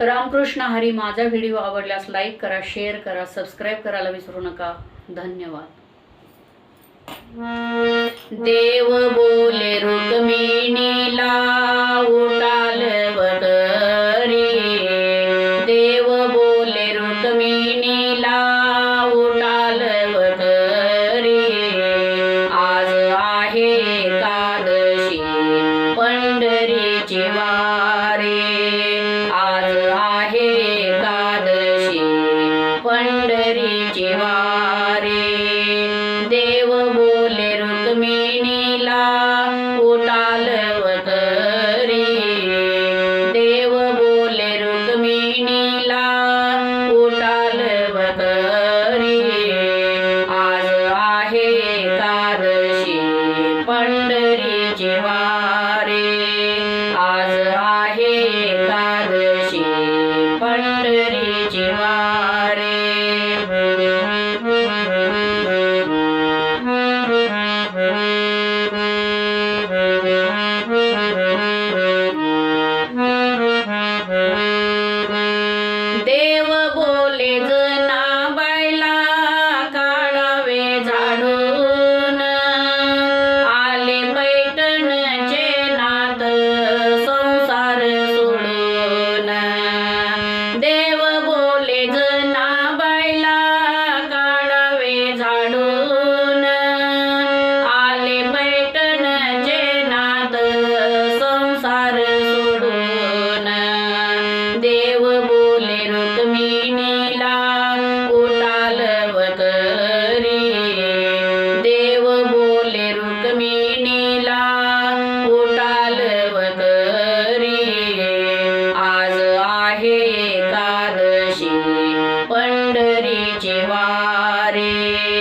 रामकृष्ण हरी माझा व्हिडिओ आवडल्यास लाईक करा शेअर करा सबस्क्राईब करायला विसरू नका. धन्यवाद. देव बोले देव बोले रे. आज आहे का સુંદરી જેવા. જેવા રે.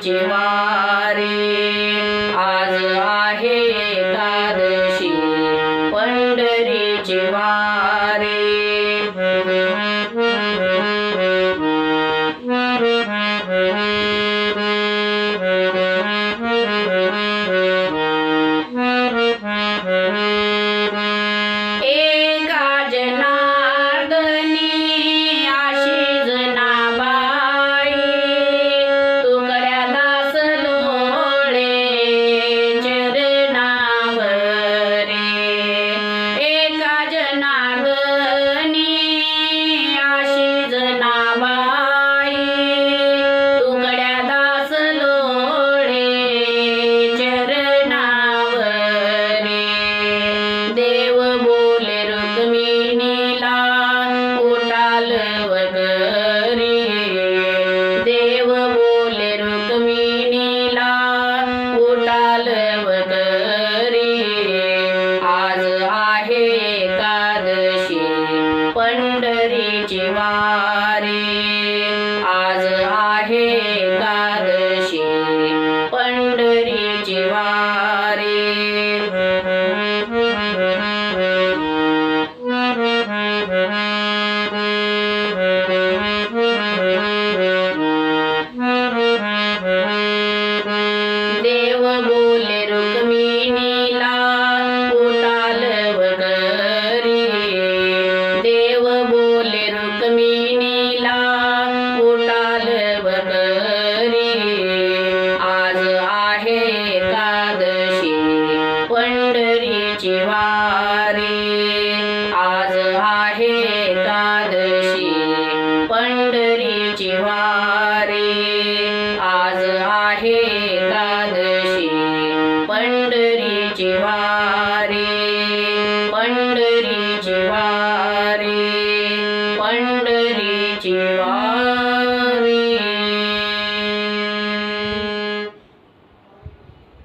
ちは உண்டாலே आज आहे एकादशी. पंढरीची वारी. आज आहे एकादशी. पंढरीची वारी.